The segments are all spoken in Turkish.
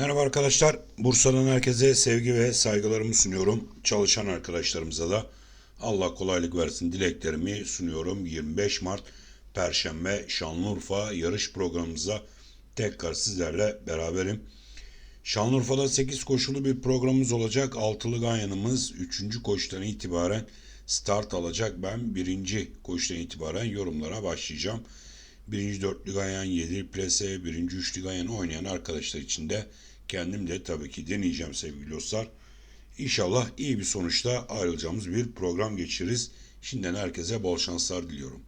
Merhaba arkadaşlar. Bursa'dan herkese sevgi ve saygılarımı sunuyorum. Çalışan arkadaşlarımıza da Allah kolaylık versin dileklerimi sunuyorum. 25 Mart Perşembe Şanlıurfa yarış programımıza tekrar sizlerle beraberim. Şanlıurfa'da 8 koşulu bir programımız olacak. Altılı Ganyan'ımız 3. koşudan itibaren start alacak. Ben 1. koşudan itibaren yorumlara başlayacağım. Birinci dörtlü gayan, yedi plase, birinci üçlü gayan oynayan arkadaşlar için de kendim de tabii ki deneyeceğim sevgili dostlar. İnşallah iyi bir sonuçta ayrılacağımız bir program geçiririz. Şimdiden herkese bol şanslar diliyorum.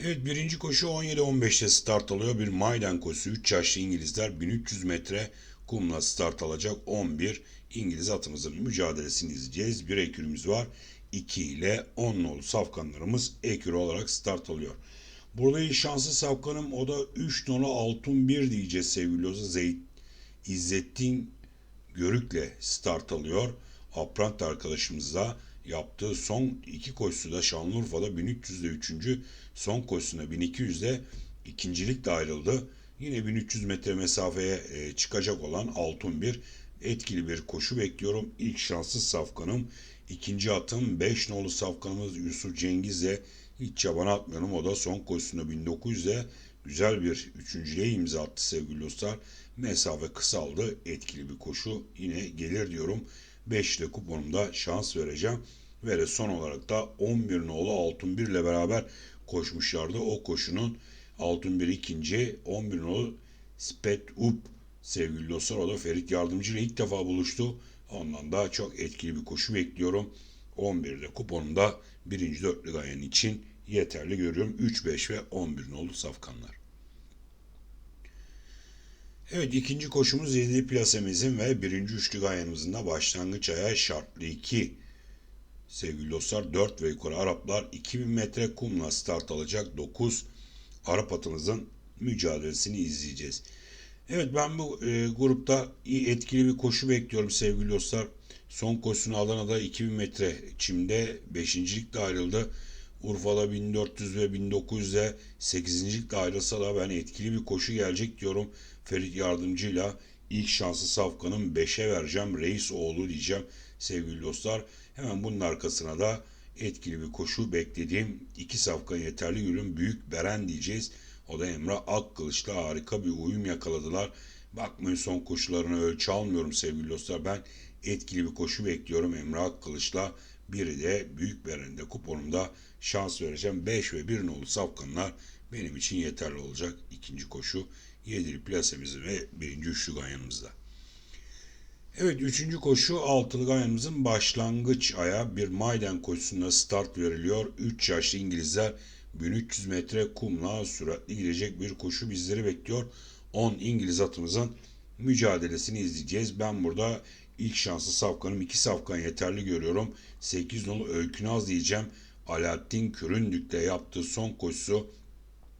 Evet birinci koşu 17-15'te start alıyor. Bir Maydan koşusu 3 yaşlı İngilizler 1300 metre kumla start alacak 11 İngiliz atımızın mücadelesini izleyeceğiz. Bir ekürümüz var. 2 ile 10 nolu safkanlarımız ekürü olarak start alıyor. İlk şanslı safkanım o da 3 nolu altın 1 diyeceğiz sevgili dostlar. Zeyt, İzzettin Görük'le start alıyor. Aprant arkadaşımızla yaptığı son iki koşusu da Şanlıurfa'da 1300'de 3. son koşusuna 1200'de ikincilikle ayrıldı. Yine 1300 metre mesafeye e, çıkacak olan altın bir etkili bir koşu bekliyorum. İlk şanslı safkanım. ikinci atım 5 nolu safkanımız Yusuf Cengiz'le hiç çabana atmıyorum. O da son koşusunda 1900'de güzel bir üçüncülüğe imza attı sevgili dostlar. Mesafe kısaldı. Etkili bir koşu yine gelir diyorum. 5 ile kuponumda şans vereceğim. Ve de son olarak da 11 nolu Altın 1 ile beraber koşmuşlardı. O koşunun Altın 1 ikinci, 11 nolu Spet Up sevgili dostlar. O da Ferit Yardımcı ile ilk defa buluştu. Ondan da çok etkili bir koşu bekliyorum. 11'de kuponumda birinci dörtlü gayen için yeterli görüyorum. 3, 5 ve 11 nolu safkanlar. Evet ikinci koşumuz 7 plasemizin ve birinci üçlü gayenimizin de başlangıç ayağı şartlı 2. Sevgili dostlar 4 ve yukarı Araplar 2000 metre kumla start alacak 9 Arap atımızın mücadelesini izleyeceğiz. Evet ben bu e, grupta etkili bir koşu bekliyorum sevgili dostlar. Son koşusunu Adana'da 2000 metre çimde 5. ligde ayrıldı. Urfa'da 1400 ve 1900'de 8. ligde ayrılsa da ben etkili bir koşu gelecek diyorum. Ferit Yardımcı'yla ilk şansı Safkan'ın 5'e vereceğim. Reis oğlu diyeceğim sevgili dostlar. Hemen bunun arkasına da etkili bir koşu beklediğim iki safkan yeterli görün büyük Beren diyeceğiz. O da Emrah Akkılıç'la harika bir uyum yakaladılar. Bakmayın son koşularını ölçü almıyorum sevgili dostlar. Ben etkili bir koşu bekliyorum Emrah Akkılıç'la. Biri de Büyük Beren'de kuponumda şans vereceğim. 5 ve 1 nolu safkanlar benim için yeterli olacak. ikinci koşu 7'li plasemizi ve birinci üçlü ganyanımızda. Evet üçüncü koşu altılı ganyanımızın başlangıç aya bir maiden koşusunda start veriliyor. 3 yaşlı İngilizler 1300 metre kumla süratli gidecek bir koşu bizleri bekliyor. 10 İngiliz atımızın mücadelesini izleyeceğiz. Ben burada ilk şanslı safkanım 2 safkan yeterli görüyorum. 8 nolu Öykünaz diyeceğim. Alaaddin Küründük'te yaptığı son koşusu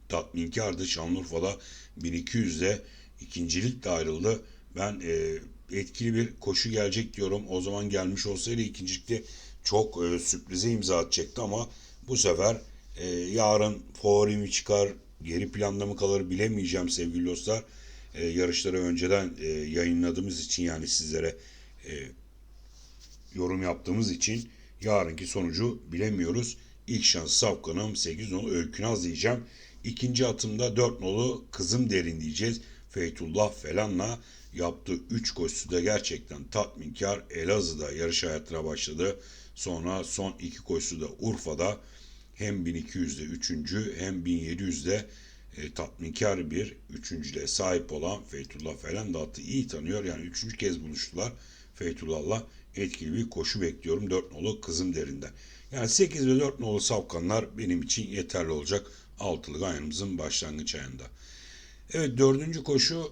tatminkardı. Şanlıurfa'da 1200'de ikincilikle ayrıldı. Ben e, etkili bir koşu gelecek diyorum. O zaman gelmiş olsaydı ikincilikte çok e, sürprize imza atacaktı ama bu sefer e, yarın favori mi çıkar, geri planda mı kalır bilemeyeceğim sevgili dostlar. E, yarışları önceden e, yayınladığımız için yani sizlere e, yorum yaptığımız için yarınki sonucu bilemiyoruz. İlk şans Safkan'ım 8 nolu Öykünaz diyeceğim. İkinci atımda 4 nolu Kızım Derin diyeceğiz. Feytullah Felan'la yaptığı 3 koşusu da gerçekten tatminkar. Elazığ'da yarış hayatına başladı. Sonra son 2 koşusu da Urfa'da hem 1200'de 3. hem 1700'de e, tatminkar bir üçüncülüğe sahip olan Feytullah Falan da atı iyi tanıyor. Yani üçüncü kez buluştular. Feytullah'la etkili bir koşu bekliyorum. 4 nolu kızım derinden. Yani 8 ve 4 nolu safkanlar benim için yeterli olacak. Altılı ganyanımızın başlangıç ayında. Evet dördüncü koşu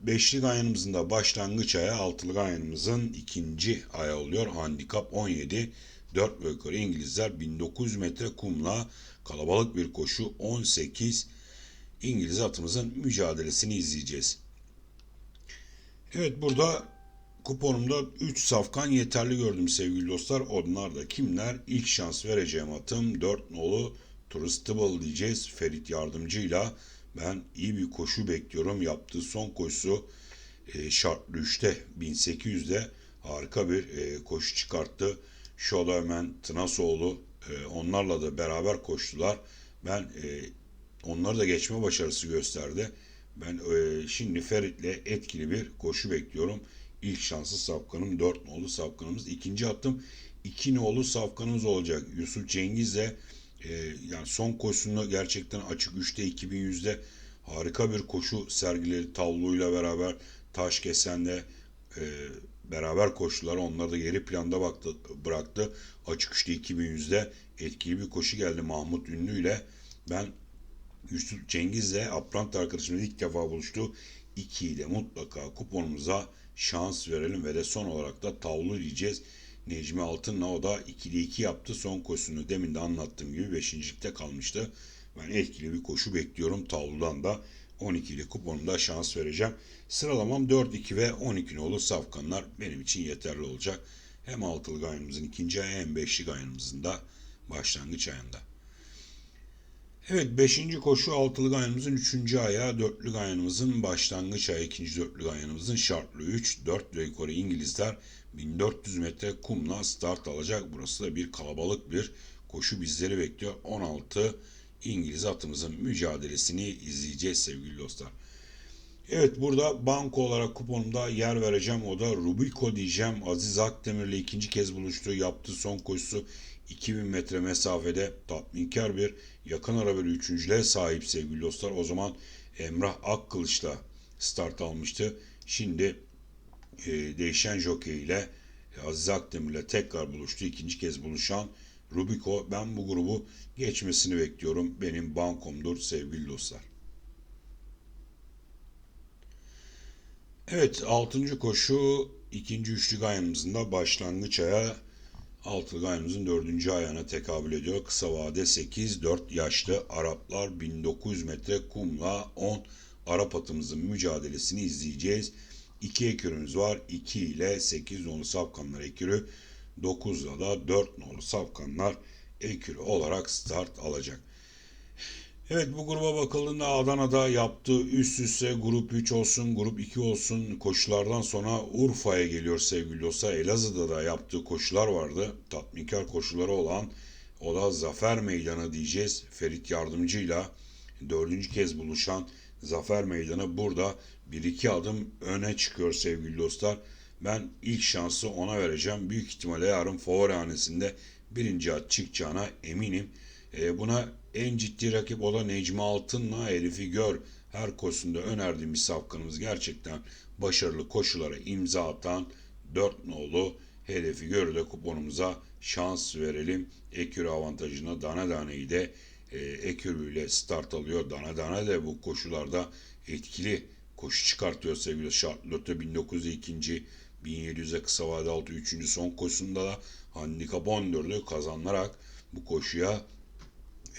Beşli ganyanımızın da başlangıç aya, altılı ganyanımızın ikinci aya oluyor. Handikap 17. 4 ve yukarı İngilizler 1900 metre kumla kalabalık bir koşu 18 İngiliz atımızın mücadelesini izleyeceğiz. Evet burada kuponumda 3 safkan yeterli gördüm sevgili dostlar. Onlar da kimler? İlk şans vereceğim atım 4 nolu Trustable diyeceğiz Ferit yardımcıyla. Ben iyi bir koşu bekliyorum. Yaptığı son koşusu e, şartlı 3'te 1800'de harika bir e, koşu çıkarttı. Şolemen, Tınasoğlu e, onlarla da beraber koştular. Ben e, onları da geçme başarısı gösterdi. Ben e, şimdi Ferit'le etkili bir koşu bekliyorum. İlk şansı safkanım 4 nolu safkanımız. İkinci attım 2 nolu safkanımız olacak. Yusuf Cengiz'le e, yani son koşusunda gerçekten açık 3'te 2100'de harika bir koşu sergiledi tabloyla beraber Taşkesen'de e, beraber koştular. Onları da geri planda baktı, bıraktı. Açık 3'te 2100'de etkili bir koşu geldi Mahmut Ünlü ile. Ben Yusuf Cengiz'le Aprant arkadaşımız ilk defa buluştu. 2 ile mutlaka kuponumuza şans verelim ve de son olarak da tavlu diyeceğiz. Necmi Altın'la o da 2'de 2 yaptı. Son koşusunu demin de anlattığım gibi 5.likte kalmıştı. Ben etkili bir koşu bekliyorum tavludan da. 12 ile kuponumda şans vereceğim. Sıralamam 4, 2 ve 12 nolu safkanlar benim için yeterli olacak. Hem altılık ayınımızın ikinci ayı hem beşlik ayınımızın da başlangıç ayında. Evet 5. koşu altılık ayınımızın 3. ayağı, dörtlük ayınımızın başlangıç ayı, ikinci dörtlük ayınımızın şartlı 3, 4 ve yukarı İngilizler 1400 metre kumla start alacak. Burası da bir kalabalık bir koşu bizleri bekliyor. 16 İngiliz atımızın mücadelesini izleyeceğiz sevgili dostlar. Evet burada banko olarak kuponumda yer vereceğim. O da Rubiko diyeceğim. Aziz Akdemir'le ikinci kez buluştu. Yaptığı son koşusu 2000 metre mesafede tatminkar bir yakın ara bir üçüncülüğe sahip sevgili dostlar. O zaman Emrah Akkılıç'la start almıştı. Şimdi e, değişen jockey ile Aziz Akdemir'le tekrar buluştu. İkinci kez buluşan Rubiko. Ben bu grubu geçmesini bekliyorum. Benim bankomdur sevgili dostlar. Evet 6. koşu ikinci üçlük ayağımızın da başlangıç aya altılı ayağımızın dördüncü ayağına tekabül ediyor. Kısa vade 8 4 yaşlı Araplar 1900 metre kumla 10 Arap atımızın mücadelesini izleyeceğiz. 2 ekürümüz var. 2 ile 8 nolu safkanlar ekürü. 9'da da 4 nolu safkanlar ekürü olarak start alacak. Evet bu gruba bakıldığında Adana'da yaptığı üst üste grup 3 olsun, grup 2 olsun koşulardan sonra Urfa'ya geliyor sevgili dostlar. Elazığ'da da yaptığı koşular vardı. Tatminkar koşuları olan o da Zafer Meydanı diyeceğiz. Ferit Yardımcı'yla dördüncü kez buluşan Zafer Meydanı burada bir iki adım öne çıkıyor sevgili dostlar. Ben ilk şansı ona vereceğim. Büyük ihtimalle yarın favorihanesinde birinci at çıkacağına eminim. E, buna en ciddi rakip o da Necmi Altın'la Elif'i Gör. Her koşusunda önerdiğimiz safkanımız gerçekten başarılı koşulara imza atan 4 nolu hedefi göre de kuponumuza şans verelim. Ekürü avantajına Dana Dane'yi de e, Ekürü start alıyor. Dana Dane de bu koşularda etkili koşu çıkartıyor sevgili Charlotte 1902. 1700'e kısa vade 6 3. son koşusunda da handikap 14'ü kazanarak bu koşuya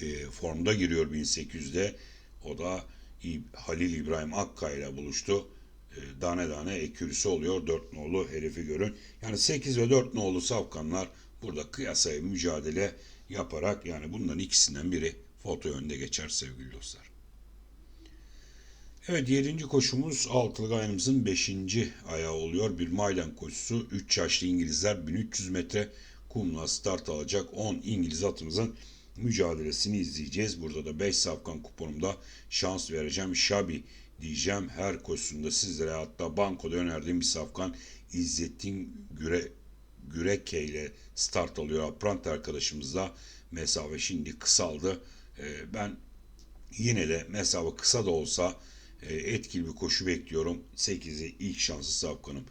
e, formda giriyor 1800'de. O da Halil İbrahim Akkaya ile buluştu. E, tane tane ekürüsü oluyor. 4 nolu herifi görün. Yani 8 ve 4 nolu safkanlar burada kıyasaya mücadele yaparak yani bunların ikisinden biri foto önde geçer sevgili dostlar. Evet 7. koşumuz altılı ayımızın 5. ayağı oluyor. Bir maydan koşusu. 3 yaşlı İngilizler 1300 metre kumla start alacak 10 İngiliz atımızın mücadelesini izleyeceğiz. Burada da 5 safkan kuponumda şans vereceğim. Şabi diyeceğim. Her koşusunda sizlere hatta bankoda önerdiğim bir safkan İzzettin Güre, Güreke ile start alıyor. Aprant arkadaşımızla mesafe şimdi kısaldı. Ee, ben yine de mesafe kısa da olsa e, etkili bir koşu bekliyorum. 8'i ilk şansı safkanım.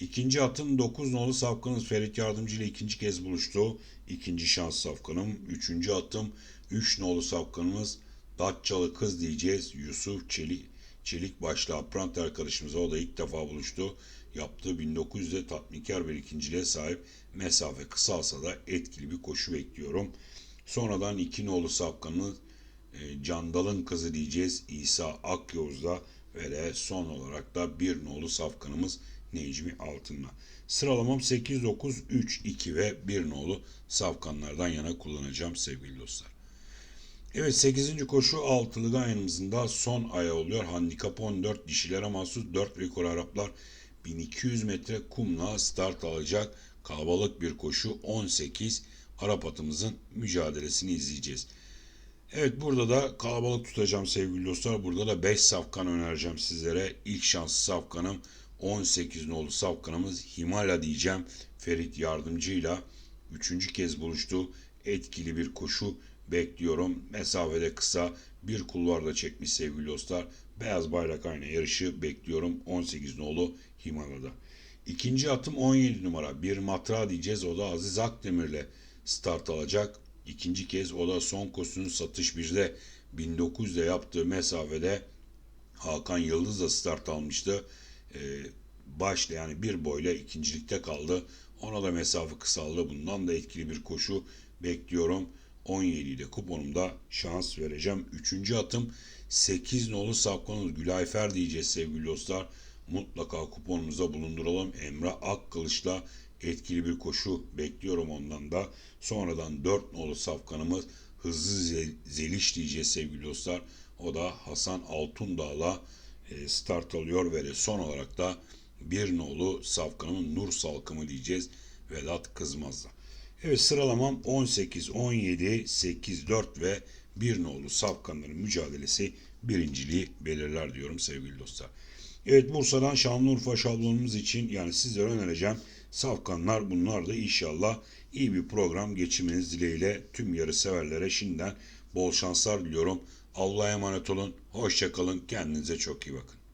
İkinci atım 9 nolu safkanımız Ferit Yardımcı ile ikinci kez buluştu. İkinci şans safkanım. Üçüncü atım 3 nolu safkanımız Datçalı kız diyeceğiz. Yusuf Çelik, Çelik başlı aprant arkadaşımız o da ilk defa buluştu. Yaptığı 1900'de tatminkar bir ikinciliğe sahip mesafe kısalsa da etkili bir koşu bekliyorum. Sonradan iki nolu safkanımız e, Candal'ın kızı diyeceğiz İsa Akyoz'da ve de son olarak da bir nolu safkanımız Necmi Altın'la. Sıralamam 8, 9, 3, 2 ve 1 nolu safkanlardan yana kullanacağım sevgili dostlar. Evet 8. koşu altılı ganyanımızın da son ayağı oluyor. Handikap 14 dişilere mahsus 4 rekor Araplar 1200 metre kumla start alacak. Kalabalık bir koşu 18 Arap atımızın mücadelesini izleyeceğiz. Evet burada da kalabalık tutacağım sevgili dostlar. Burada da 5 safkan önereceğim sizlere. İlk şanslı safkanım 18 nolu safkanımız Himalaya diyeceğim. Ferit yardımcıyla üçüncü kez buluştu. Etkili bir koşu bekliyorum. Mesafede kısa bir kulvarda çekmiş sevgili dostlar. Beyaz bayrak aynı yarışı bekliyorum 18 nolu Himalaya'da. İkinci atım 17 numara. Bir matra diyeceğiz. O da Aziz Akdemir'le start alacak. İkinci kez o da son koşunun satış 1'de 1900'de yaptığı mesafede Hakan Yıldız da start almıştı. Ee, başla yani bir boyla ikincilikte kaldı. Ona da mesafe kısaldı. Bundan da etkili bir koşu bekliyorum. 17 ile kuponumda şans vereceğim. Üçüncü atım 8 nolu Safkanız Gülayfer diyeceğiz sevgili dostlar. Mutlaka kuponumuza bulunduralım. Emrah Akkılıç'la etkili bir koşu bekliyorum ondan da. Sonradan 4 nolu safkanımız hızlı zeliş diyeceğiz sevgili dostlar. O da Hasan Altundağ'la e, start alıyor ve son olarak da bir nolu safkanımın Nur Salkımı diyeceğiz Vedat Kızmaz'la. Evet sıralamam 18, 17, 8, 4 ve bir nolu safkanların mücadelesi birinciliği belirler diyorum sevgili dostlar. Evet Bursa'dan Şanlıurfa şablonumuz için yani sizlere önereceğim safkanlar bunlar da inşallah iyi bir program geçirmeniz dileğiyle tüm yarı severlere şimdiden bol şanslar diliyorum. Allah'a emanet olun. Hoşçakalın. Kendinize çok iyi bakın.